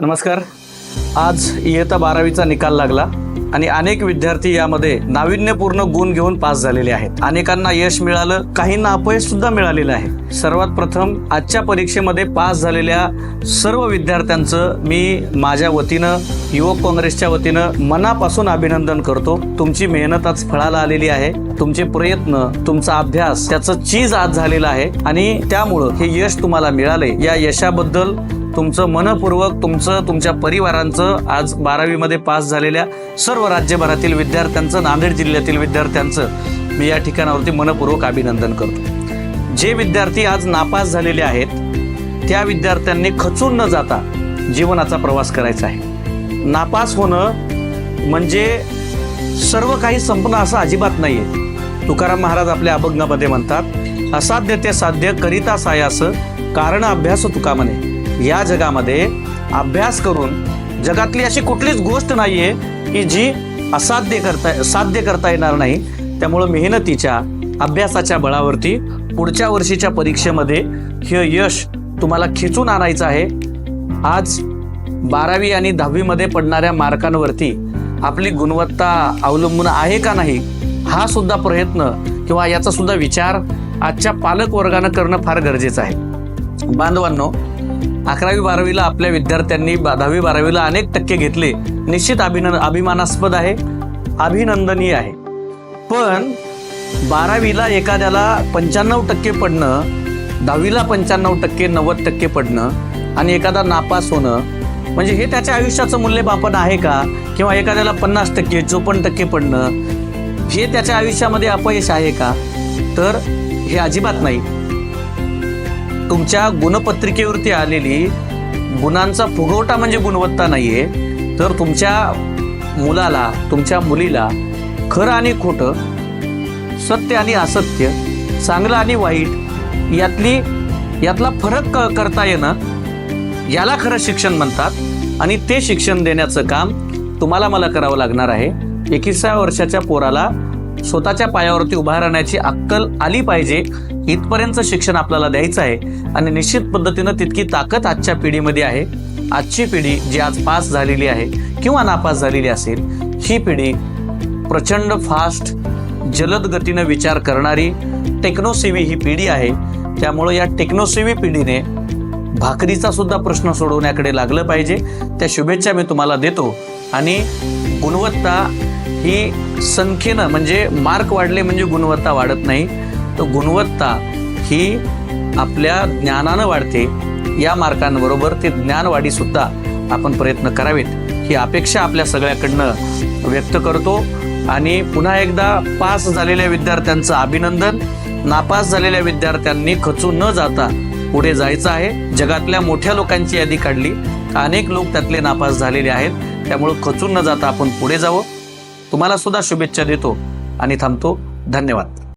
नमस्कार. आज इयत्ता बारावीचा निकाल लागला आणि अनेक विद्यार्थी यामध्ये नाविन्यपूर्ण गुण घेऊन पास झालेले आहेत. अनेकांना यश मिळालं काहींना अपयश सुद्धा मिळालेलं आहे. सर्वात प्रथम आजच्या परीक्षेमध्ये पास झालेल्या सर्व विद्यार्थ्यांचं मी माझ्या वतीनं युवक काँग्रेसच्या वतीनं मनापासून अभिनंदन करतो. तुमची मेहनत आज फळाला आलेली आहे. तुमचे प्रयत्न तुमचा अभ्यास त्याचं चीज आज झालेलं आहे. आणि त्यामुळं हे यश तुम्हाला मिळाले या यशाबद्दल तुमचं मनपूर्वक तुमचं तुमच्या परिवारांचं आज बारावीमध्ये पास झालेल्या सर्व राज्यभरातील विद्यार्थ्यांचं नांदेड जिल्ह्यातील विद्यार्थ्यांचं मी या ठिकाणावरती मनपूर्वक अभिनंदन करतो. जे विद्यार्थी आज नापास झालेले आहेत त्या विद्यार्थ्यांनी खचून न जाता जीवनाचा प्रवास करायचा आहे. नापास होणं म्हणजे सर्व काही संपणं असं अजिबात नाही आहे तुकाराम महाराज आपल्या अभंगामध्ये म्हणतात असाध्य ते साध्य करिता सायास कारण अभ्यास तुका म्हणे. या जगामध्ये अभ्यास करून जगातली अशी कुठलीच गोष्ट नाही आहे की जी असाध्य करता साध्य करता येणार नाही. त्यामुळं मेहनतीच्या अभ्यासाच्या बळावरती पुढच्या वर्षीच्या परीक्षेमध्ये हे यश तुम्हाला खेचून आणायचं आहे. आज बारावी आणि दहावीमध्ये पडणाऱ्या मार्कांवरती आपली गुणवत्ता अवलंबून आहे का नाही हा सुद्धा प्रयत्न किंवा याचा सुद्धा विचार आजच्या पालक वर्गानं करणं फार गरजेचं आहे. बांधवांनो अकरावी बारावीला आपल्या विद्यार्थ्यांनी दहावी बारावीला अनेक टक्के घेतले. निश्चित अभिन अभिमानास्पद आहे. अभिनंदनीय आहे. पण बारावीला एखाद्याला पंच्याण्णव टक्के पडणं दहावीला पंच्याण्णव टक्के नव्वद टक्के पडणं आणि एखादा नापास होणं म्हणजे हे त्याच्या आयुष्याचं मूल्यमापन आहे का? किंवा एखाद्याला पन्नास टक्के चोपन्न टक्के पडणं हे त्याच्या आयुष्यामध्ये अपयश आहे का? तर हे अजिबात नाही. तुमच्या गुणपत्रिकेवरती आलेली गुणांचा फुगवटा म्हणजे गुणवत्ता नाहीये तर तुमच्या मुलाला तुमच्या मुलीला खरं आणि खोटं सत्य आणि असत्य चांगलं आणि वाईट यातली यातला फरक क- करता येणं याला खरं शिक्षण म्हणतात. आणि ते शिक्षण देण्याचं काम तुम्हाला मला करावं लागणार आहे. एकविसाव्या वर्षाच्या पोराला स्वतःच्या पायावरती उभा राहण्याची अक्कल आली पाहिजे. इथपर्यंत शिक्षण आपल्याला द्यायचं आहे आणि निश्चित पद्धतीनं तितकी ताकद आजच्या पिढीमध्ये आहे. आजची पिढी जी आज पास झालेली आहे किंवा नापास झालेली असेल ही पिढी प्रचंड फास्ट जलद गतीनं विचार करणारी टेक्नोसेवी ही पिढी आहे. त्यामुळं या टेक्नोसेवी पिढीने भाकरीचा सुद्धा प्रश्न सोडवण्याकडे लागलं पाहिजे. त्या शुभेच्छा मी तुम्हाला देतो. आणि गुणवत्ता ही संख्येनं म्हणजे मार्क वाढले म्हणजे गुणवत्ता वाढत नाही. तर गुणवत्ता ही आपल्या ज्ञानानं वाढते या मार्कांबरोबर ते ज्ञानवाढीसुद्धा आपण प्रयत्न करावेत ही अपेक्षा आपल्या सगळ्याकडनं व्यक्त करतो. आणि पुन्हा एकदा पास झालेल्या विद्यार्थ्यांचं अभिनंदन. नापास झालेल्या विद्यार्थ्यांनी खचू न जाता पुढे जायचं आहे. जगातल्या मोठ्या लोकांची यादी काढली. अनेक लोक त्यातले नापास झालेले आहेत. त्यामुळं खचून न जाता आपण पुढे जावं. तुम्हाला सुद्धा शुभेच्छा देतो आणि थांबतो. धन्यवाद.